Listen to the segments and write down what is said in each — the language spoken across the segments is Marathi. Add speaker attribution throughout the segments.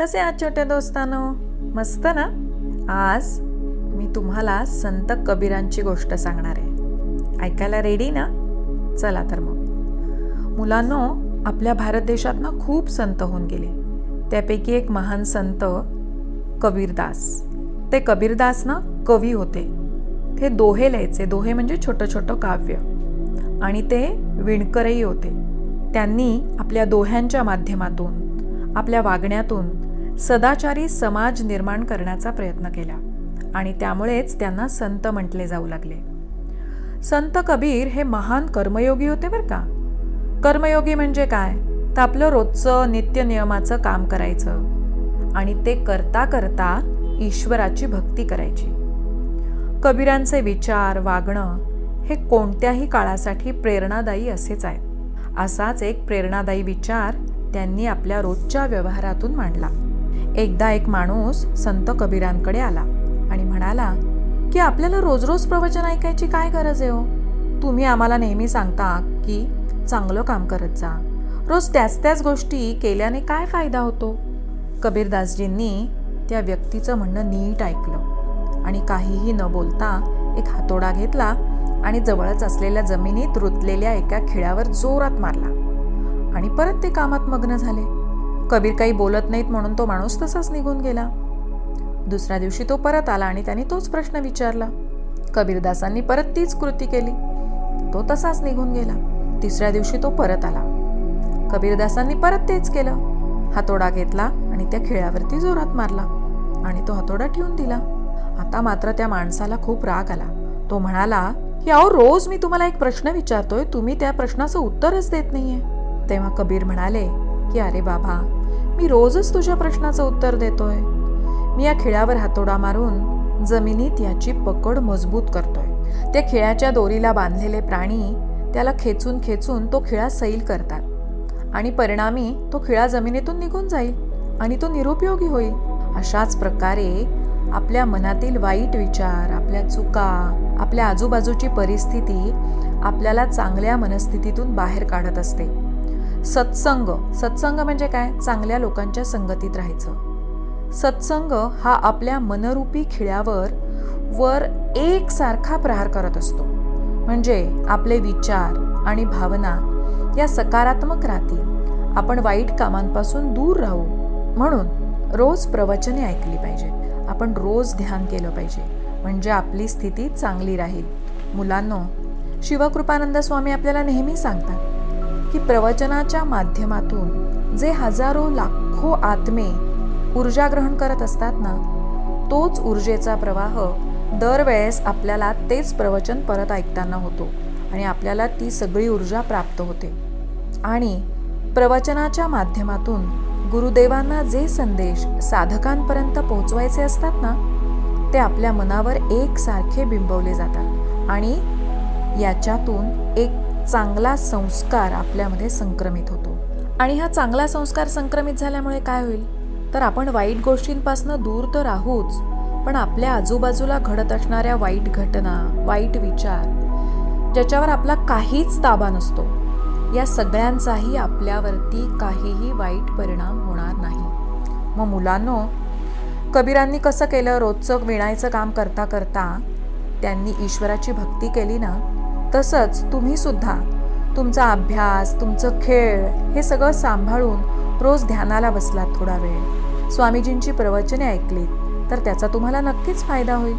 Speaker 1: कसे आहात छोट्या दोस्तानो? मस्त ना? आज मी तुम्हाला संत कबीरांची गोष्ट सांगणार आहे. ऐकायला रेडी ना? चला तर मग. मुलांनो आपल्या भारत देशात ना खूप संत होऊन गेले. त्यापैकी एक महान संत कबीरदास. ते कबीरदास ना कवी होते. ते दोहे लिहायचे. दोहे म्हणजे छोटं छोटं काव्य. आणि ते विणकरही होते. त्यांनी आपल्या दोह्यांच्या माध्यमातून आपल्या वागण्यातून सदाचारी समाज निर्माण करण्याचा प्रयत्न केला आणि त्यामुळेच त्यांना संत म्हटले जाऊ लागले. संत कबीर हे महान कर्मयोगी होते बरं का? कर्मयोगी म्हणजे काय? तर आपलं रोजचं नित्य नियमाचं काम करायचं आणि ते करता करता ईश्वराची भक्ती करायची. कबीरांचे विचार वागणं हे कोणत्याही काळासाठी प्रेरणादायी असेच आहेत. असाच एक प्रेरणादायी विचार त्यांनी आपल्या रोजच्या व्यवहारातून मांडला. एकदा एक माणूस संत कबीरांकडे आला आणि म्हणाला की आपल्याला रोज रोज प्रवचन ऐकायची काय गरज आहे हो? तुम्ही आम्हाला नेहमी सांगता की चांगलं काम करत जा. रोज त्याच त्याच गोष्टी केल्याने काय फायदा होतो? कबीरदासजींनी त्या व्यक्तीचं म्हणणं नीट ऐकलं आणि काहीही न बोलता एक हातोडा घेतला आणि जवळच असलेल्या जमिनीत रुतलेल्या एका खिळ्यावर जोरात मारला आणि परत ते कामात मग्न झाले. कबीर काही बोलत नाहीत म्हणून तो माणूस तसाच निघून गेला. दुसऱ्या दिवशी तो परत आला आणि त्याने तोच प्रश्न विचारला. कबीरदासांनी परत तीच कृती केली. तो तसाच निघून गेला. तिसऱ्या दिवशी तो परत आला. कबीरदासांनी परत तेच केलं. हातोडा घेतला आणि त्या खिळ्यावरती जोरात मारला आणि तो हातोडा ठेवून दिला. आता मात्र त्या माणसाला खूप राग आला. तो म्हणाला की अहो रोज मी तुम्हाला एक प्रश्न विचारतोय. तुम्ही त्या प्रश्नाचं उत्तरच देत नाहीये. तेव्हा कबीर म्हणाले की अरे बाबा मी रोजच तुझ्या प्रश्नाचं उत्तर देतोय. मी या खिळ्यावर हातोडा मारून जमिनीत याची पकड मजबूत करतोय. त्या खिळ्याच्या दोरीला बांधलेले प्राणी त्याला खेचून खेचून तो खिळा सैल करतात आणि परिणामी तो खिळा जमिनीतून निघून जाईल आणि तो निरुपयोगी होईल. अशाच प्रकारे आपल्या मनातील वाईट विचार आपल्या चुका आपल्या आजूबाजूची परिस्थिती आपल्याला चांगल्या मनस्थितीतून बाहेर काढत असते. सत्संग. सत्संग म्हणजे काय? चांगल्या लोकांच्या संगतीत राहायचं. सत्संग हा आपल्या मनरूपी खिळ्यावर वर एकसारखा प्रहार करत असतो. म्हणजे आपले विचार आणि भावना या सकारात्मक राहतील. आपण वाईट कामांपासून दूर राहू. म्हणून रोज प्रवचने ऐकली पाहिजेत आपण रोज ध्यान केलं पाहिजे. म्हणजे आपली स्थिती चांगली राहील. मुलांनो शिवकृपानंद स्वामी आपल्याला नेहमी सांगतात की प्रवचनाच्या माध्यमातून जे हजारो लाखो आत्मे ऊर्जा ग्रहण करत असतात ना तोच ऊर्जेचा प्रवाह दरवेळेस आपल्याला तेच प्रवचन परत ऐकताना होतो आणि आपल्याला ती सगळी ऊर्जा प्राप्त होते. आणि प्रवचनाच्या माध्यमातून गुरुदेवांना जे संदेश साधकांपर्यंत पोहोचवायचे असतात ना ते आपल्या मनावर एकसारखे बिंबवले जातात आणि याच्यातून एक चांगला संस्कार आपल्यामध्ये संक्रमित होतो. आणि हा चांगला संस्कार संक्रमित झाल्यामुळे काय होईल? तर आपण वाईट गोष्टींपासून दूर तर राहूच पण आपल्या आजूबाजूला घडत असणाऱ्या वाईट घटना वाईट विचार ज्याच्यावर आपला काहीच ताबा नसतो या सगळ्यांचाही आपल्यावरती काहीही वाईट परिणाम होणार नाही. मग मुलांनो कबीरांनी कसं केलं? रोजचं विणायचं काम करता करता त्यांनी ईश्वराची भक्ती केली ना? तसंच तुम्ही सुद्धा तुमचा अभ्यास तुमचं खेळ हे सगळं सांभाळून रोज ध्यानाला बसलात थोडा वेळ. स्वामीजींची प्रवचने ऐकलीत तर त्याचा तुम्हाला नक्कीच फायदा होईल.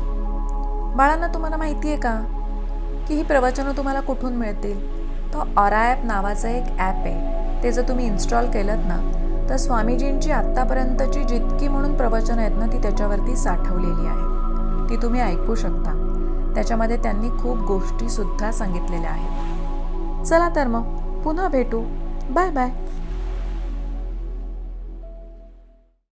Speaker 1: बाळांना तुम्हाला माहिती आहे का की ही प्रवचनं तुम्हाला कुठून मिळतील? तो ऑरा ॲप नावाचं एक ॲप आहे. ते जर तुम्ही इन्स्टॉल केलं ना तर स्वामीजींची आत्तापर्यंतची जितकी म्हणून प्रवचनं आहेत ना ती त्याच्यावरती साठवलेली आहेत. ती तुम्ही ऐकू शकता. त्याच्यामध्ये त्यांनी खूप गोष्टीसुद्धा सांगितलेल्या आहेत. चला तर मग पुन्हा भेटू. Bye bye.